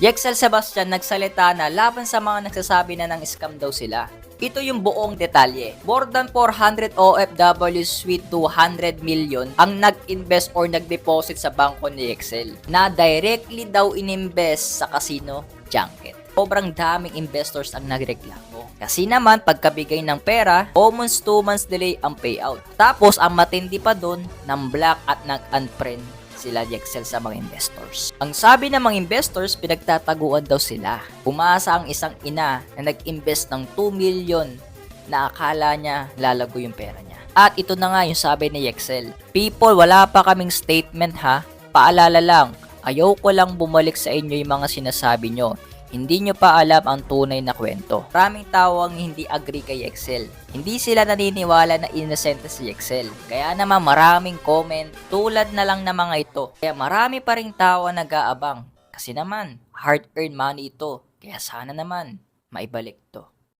Yexel Sebastian nagsalita na laban sa mga nagsasabi na ng scam daw sila. Ito yung buong detalye. More than 400 OFWs with 200 million ang nag-invest or nag-deposit sa bangko ni Excel na directly daw ininvest sa casino junket. Sobrang daming investors ang nagreklamo. Kasi naman, pagkabigay ng pera, almost 2 months delay ang payout. Tapos, ang matindi pa doon, ng black at nag-unfriend sila ni Excel sa mga investors. Ang sabi ng mga investors, pinagtataguan daw sila. Umasa ang isang ina na nag-invest ng 2 million na akala niya lalago yung pera niya. At ito na nga yung sabi ni Excel. People, wala pa kaming statement ha. Paalala lang, ayaw ko lang bumalik sa inyo yung mga sinasabi nyo. Hindi nyo pa alam ang tunay na kwento. Maraming tao ang hindi agree kay Excel. Hindi sila naniniwala na innocent si Excel. Kaya naman maraming comment tulad na lang ng mga ito. Kaya marami pa rin tao ang nag-aabang. Kasi naman, hard-earned money ito. Kaya sana naman, maibalik to.